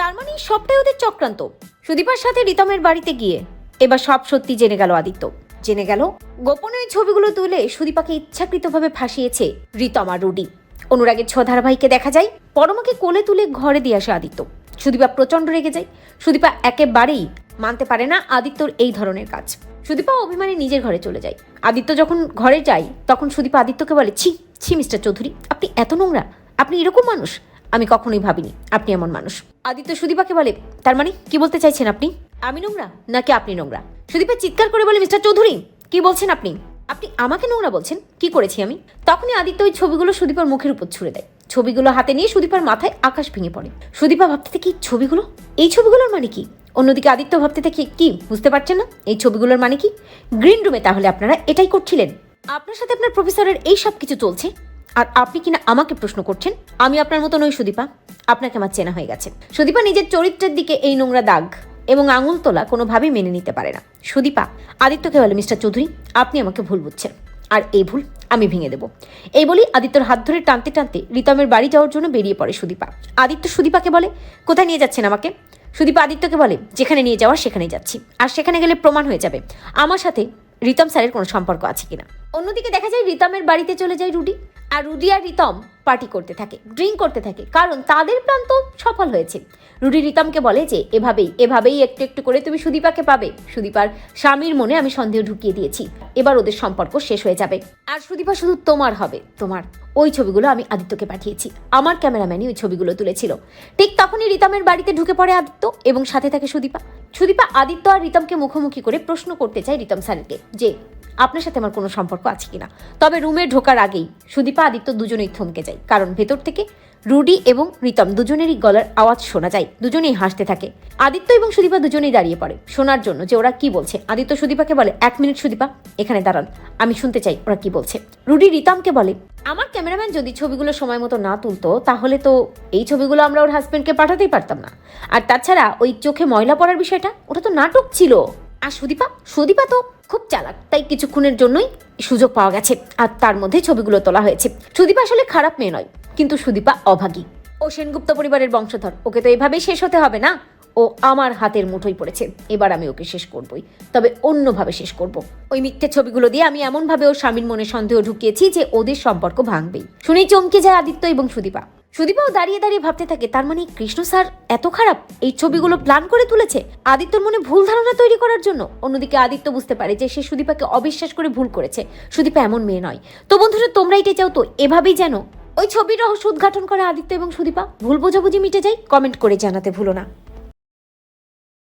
তার মানে সবটাই ওদের চক্রান্ত। সুদীপার সাথে রিতমের বাড়িতে গিয়ে এবার সব সত্যি জেনে গেল আদিত্য। জেনে গেল, গোপনে ছবিগুলো তুলে সুদীপাকে ইচ্ছাকৃতভাবে ফাঁসিয়েছে রিতম আর রুডি। অনুরাগের ছ ধারাবাহিকে দেখা যায়, পরমাকে কোলে তুলে ঘরে দিয়ে আসে আদিত্য। সুদীপা প্রচণ্ড রেগে যায়। সুদীপা একেবারেই মানতে পারে না আদিত্যর এই ধরনের কাজ। সুদীপা অভিমানে নিজের ঘরে চলে যায়। আদিত্য যখন ঘরে যায়, তখন সুদীপা আদিত্যকে বলে, ছি ছি, মিস্টার চৌধুরী, আপনি এত নোংরা, আপনি এরকম মানুষ আমি কখনোই ভাবিনি আপনি এমন মানুষ। আদিত্য সুদীপাকে বলে, তার মানে কি বলতে চাইছেন আপনি? আমি নোংরা নাকি আপনি নোংরা? সুদীপা চিৎকার করে বলে, মিস্টার চৌধুরী, কি বলছেন আপনি? আপনি আমাকে নোংরা বলছেন? কি করেছি আমি? তখনই আদিত্য ওই ছবিগুলো সুদীপার মুখের উপর ছুড়ে দেয়। ছবিগুলো হাতে নিয়ে সুদীপার মাথায় আকাশ ভেঙে পড়ে। সুদীপা ভাবতে থেকে, "এই ছবিগুলো? এই ছবিগুলোর মানে কি? অন্যদিকে আদিত্য ভাবতে থেকে, কি, বুঝতে পারছেন না? এই ছবিগুলোর মানে কি? গ্রিন রুমে তাহলে আপনারা এটাই করছিলেন। আপনার সাথে আপনার প্রফেসরের এই সব কিছু চলছে? আর আপনি কিনা আমাকে প্রশ্ন করছেন, আমি আপনার মতো নই সুদীপা। আপনাকে আমার চেনা হয়ে গেছে। সুদীপা নিজের চরিত্রের দিকে এই নোংরা দাগ এবং আঙুল তোলা কোনোভাবেই মেনে নিতে পারে না। সুদীপা আদিত্যকে বলে মিস্টার চৌধুরী, আপনি আমাকে ভুল বুঝছেন। আর এই ভুল আমি ভেঙে দেব। এই বলেই আদিত্যর হাত ধরে টানতে টানতে রিতমের বাড়ি যাওয়ার জন্য বেরিয়ে পড়ে সুদীপা। আদিত্য সুদীপাকে বলে, কোথায় নিয়ে যাচ্ছেন আমাকে? সুদীপা আদিত্যকে বলে, যেখানে নিয়ে যাওয়ার সেখানেই যাচ্ছি। আর সেখানে গেলে প্রমাণ হয়ে যাবে। আমার সাথে রিতম স্যারের কোনো সম্পর্ক আছে কিনা? অন্যদিকে দেখা যায় রিতমের বাড়িতে চলে যায় রুডি। আর রুডি আর রিতম পার্টি করতে থাকে ড্রিঙ্ক করতে থাকে। কারণ তাদের প্ল্যান তো সফল হয়েছে। রুডি রিতমকে বলে যে, এভাবেই এভাবেই একটু একটু করে তুমি সুদীপাকে পাবে। সুদীপার স্বামীর মনে আমি সন্দেহ ঢুকিয়ে দিয়েছি। এবার ওদের সম্পর্ক শেষ হয়ে যাবে। আর সুদীপা শুধু তোমার হবে। তোমার, ওই ছবিগুলো আমি আদিত্যকে পাঠিয়েছি। আমার ক্যামেরাম্যানই ওই ছবিগুলো তুলেছিল। ঠিক তখনই রিতমের বাড়িতে ঢুকে পড়ে আদিত্য এবং সাথে থাকে সুদীপা। সুদীপা, আদিত্য আর রিতমকে মুখোমুখি করে প্রশ্ন করতে চায় রিতম স্যারকে যে আপনার সাথে আমার কোনো সম্পর্ক আছে কিনা? তবে রুমে ঢোকার আগেই সুদীপা আদিত্য দুজনেই থমকে যায়। কারণ ভেতর থেকে রুডি এবং রিতম দুজনেরই গলার আওয়াজ শোনা যায়। দুজনেই হাসতে থাকে। আদিত্য এবং সুদীপা দুজনেই দাঁড়িয়ে পড়ে শোনার জন্য যে ওরা কি বলছে। আদিত্য সুদীপাকে বলে, এক মিনিট সুদীপা, এখানে দাঁড়ান। আমি শুনতে চাই ওরা কি বলছে। রুডি রিতমকে বলে, আমার ক্যামেরাম্যান যদি ছবিগুলো সময় মতো না তুলতো, তাহলে তো এই ছবিগুলো আমরা ওর হাজবেন্ডকে পাঠাতেই পারতাম না। আর তাছাড়া ওই চোখে ময়লা পড়ার বিষয়টা, ওটা তো নাটক ছিল। আর সুদীপা? সুদীপা তো খুব চালাক, তাই কিছুক্ষণের জন্যই সুযোগ পাওয়া গেছে আর তার মধ্যে ছবিগুলো তোলা হয়েছে। সুদীপা আসলে খারাপ মেয়ে নয়, কিন্তু সুদীপা অভাগী। ও সেনগুপ্ত পরিবারের বংশধর, ওকে তো এভাবেই শেষ হতে হবে না? ও আমার হাতের মুঠোয় পড়েছে, এবার আমি ওকে শেষ করবই, তবে অন্যভাবে শেষ করব। ওই মিথ্যে ছবিগুলো দিয়ে আমি এমনভাবে ওর স্বামীর মনে সন্দেহ ঢুকিয়েছি যে ওদের সম্পর্ক ভাঙবেই। শুনেই চমকে যায় আদিত্য এবং সুদীপা। সুদীপাও দাঁড়িয়ে দাঁড়িয়ে ভাবতে থাকে, তার মানে কৃষ্ণ স্যার এত খারাপ? এই ছবিগুলো প্ল্যান করে তুলেছে আদিত্যর মনে ভুল ধারণা তৈরি করার জন্য? অন্যদিকে আদিত্য বুঝতে পারে যে সে সুদীপাকে অবিশ্বাস করে ভুল করেছে। সুদীপা এমন মেয়ে নয়। তো বন্ধুরা তোমরা এটা চাও তো, এভাবেই যেন ওই ছবির রহস্য উদ্ঘাটন করে আদিত্য এবং সুদীপা? ভুল বোঝাবুঝি মিটে যায়? কমেন্ট করে জানাতে ভুলো না।